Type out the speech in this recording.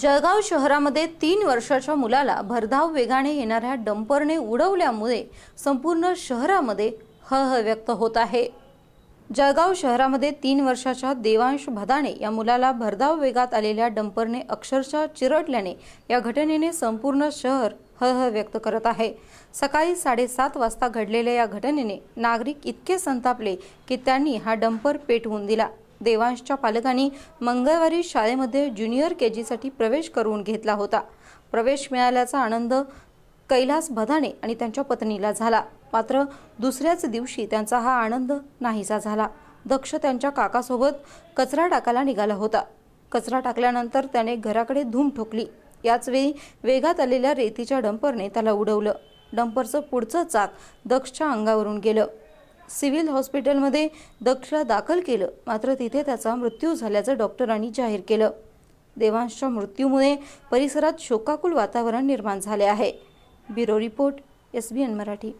जळगाव शहरामध्ये तीन वर्षाच्या मुलाला भरधाव वेगाने येणाऱ्या डंपरने उडवल्यामुळे संपूर्ण शहरामध्ये हळहळ व्यक्त होत आहे. जळगाव शहरामध्ये तीन वर्षाच्या देवांश भदाणे या मुलाला भरधाव वेगात आलेल्या डंपरने अक्षरशः चिरडल्याने या घटनेने संपूर्ण शहर हळहळ व्यक्त करत आहे. सकाळी साडेसात वाजता घडलेल्या या घटनेने नागरिक इतके संतापले की त्यांनी हा डंपर पेटवून दिला. देवांशच्या पालकांनी मंगळवारी शाळेमध्ये ज्युनियर के जीसाठी प्रवेश करून घेतला होता. प्रवेश मिळाल्याचा आनंद कैलास भदाने आणि त्यांच्या पत्नीला झाला. मात्र दुसऱ्याच दिवशी त्यांचा हा आनंद नाहीसा झाला. दक्ष त्यांच्या काकासोबत कचरा टाकायला निघाला होता. कचरा टाकल्यानंतर त्याने घराकडे धूम ठोकली. याचवेळी वेगात आलेल्या रेतीच्या डंपरने त्याला उडवलं. डंपरचं पुढचं चाक दक्षच्या अंगावरून गेलं. सिव्हिल हॉस्पिटलमध्ये दक्षला दाखल केलं. मात्र तिथे त्याचा मृत्यू झाल्याचं डॉक्टरांनी जाहीर केलं. देवांशच्या मृत्यूमुळे परिसरात शोकाकुल वातावरण निर्माण झाले आहे. Bureau report S B N Marathi.